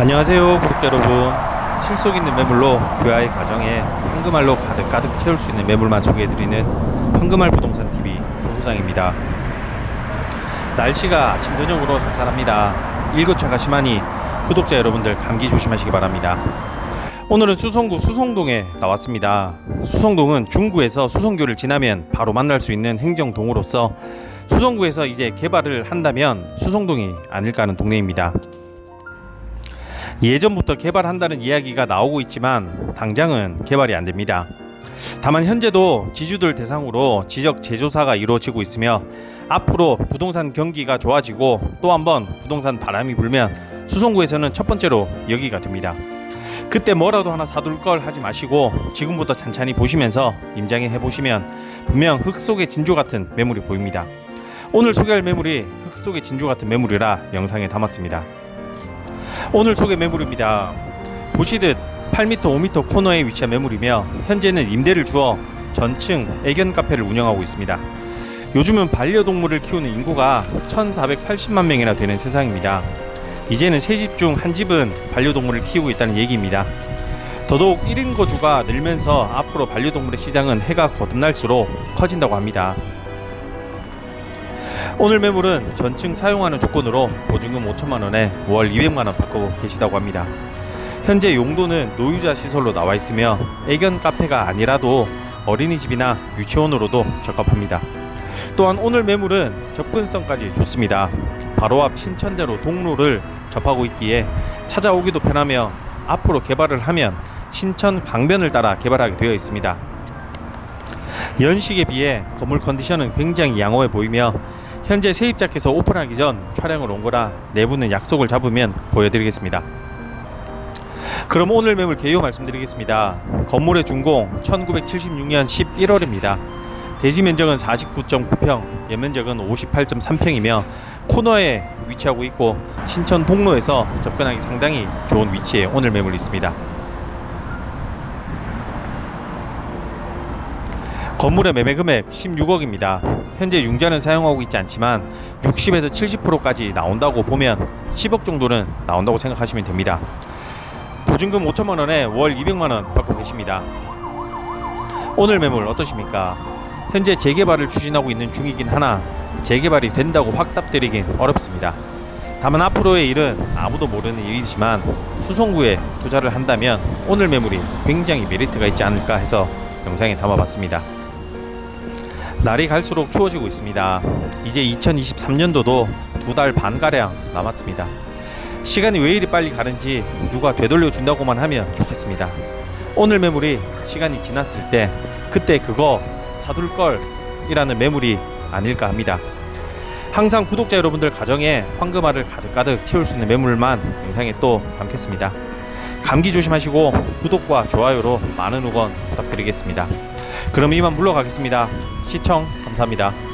안녕하세요 구독자 여러분. 실속 있는 매물로 교화의 가정에 황금알로 가득 가득 채울 수 있는 매물만 소개해드리는 황금알 부동산 TV 교수장입니다. 날씨가 아침 저녁으로 쌀쌀합니다. 일교차가 심하니 구독자 여러분들 감기 조심하시기 바랍니다. 오늘은 수성구 수성동에 나왔습니다. 수성동은 중구에서 수성교를 지나면 바로 만날 수 있는 행정동으로서 수성구에서 이제 개발을 한다면 수성동이 아닐까 하는 동네입니다 예전부터 개발한다는 이야기가 나오고 있지만 당장은 개발이 안 됩니다. 다만 현재도 지주들 대상으로 지적 재조사가 이루어지고 있으며 앞으로 부동산 경기가 좋아지고 또 한번 부동산 바람이 불면 수성구에서는 첫 번째로 여기가 됩니다. 그때 뭐라도 하나 사둘 걸 하지 마시고 지금부터 찬찬히 보시면서 임장에 해보시면 분명 흙 속의 진주 같은 매물이 보입니다. 오늘 소개할 매물이 흙 속의 진주 같은 매물이라 영상에 담았습니다. 오늘 소개 매물입니다. 보시듯 8m, 5m 코너에 위치한 매물이며 현재는 임대를 주어 전층 애견 카페를 운영하고 있습니다. 요즘은 반려동물을 키우는 인구가 1,480만 명이나 되는 세상입니다. 이제는 세 집 중 한 집은 반려동물을 키우고 있다는 얘기입니다. 더더욱 1인 거주가 늘면서 앞으로 반려동물의 시장은 해가 거듭날수록 커진다고 합니다. 오늘 매물은 전층 사용하는 조건으로 보증금 5천만 원에 월 200만 원 받고 계시다고 합니다. 현재 용도는 노유자 시설로 나와 있으며 애견 카페가 아니라도 어린이집이나 유치원으로도 적합합니다. 또한 오늘 매물은 접근성까지 좋습니다. 바로 앞 신천대로 동로를 접하고 있기에 찾아오기도 편하며 앞으로 개발을 하면 신천 강변을 따라 개발하게 되어 있습니다. 연식에 비해 건물 컨디션은 굉장히 양호해 보이며 현재 세입자께서 오픈하기 전 촬영을 온 거라 내부는 약속을 잡으면 보여드리겠습니다. 그럼 오늘 매물 개요 말씀드리겠습니다. 건물의 준공 1976년 11월입니다. 대지 면적은 49.9평, 연면적은 58.3평이며 코너에 위치하고 있고 신천 동로에서 접근하기 상당히 좋은 위치에 오늘 매물이 있습니다. 건물의 매매 금액 16억입니다. 현재 융자는 사용하고 있지 않지만 60에서 70%까지 나온다고 보면 10억 정도는 나온다고 생각하시면 됩니다. 보증금 5천만 원에 월 200만 원 받고 계십니다. 오늘 매물 어떠십니까? 현재 재개발을 추진하고 있는 중이긴 하나 재개발이 된다고 확답드리긴 어렵습니다. 다만 앞으로의 일은 아무도 모르는 일이지만 수성구에 투자를 한다면 오늘 매물이 굉장히 메리트가 있지 않을까 해서 영상에 담아봤습니다. 날이 갈수록 추워지고 있습니다. 이제 2023년도도 두 달 반가량 남았습니다. 시간이 왜 이리 빨리 가는지 누가 되돌려 준다고만 하면 좋겠습니다. 오늘 매물이 시간이 지났을 때 그때 그거 사둘 걸이라는 매물이 아닐까 합니다. 항상 구독자 여러분들 가정에 황금알을 가득가득 채울 수 있는 매물만 영상에 또 담겠습니다. 감기 조심하시고 구독과 좋아요로 많은 응원 부탁드리겠습니다. 그럼 이만 물러가겠습니다. 시청 감사합니다.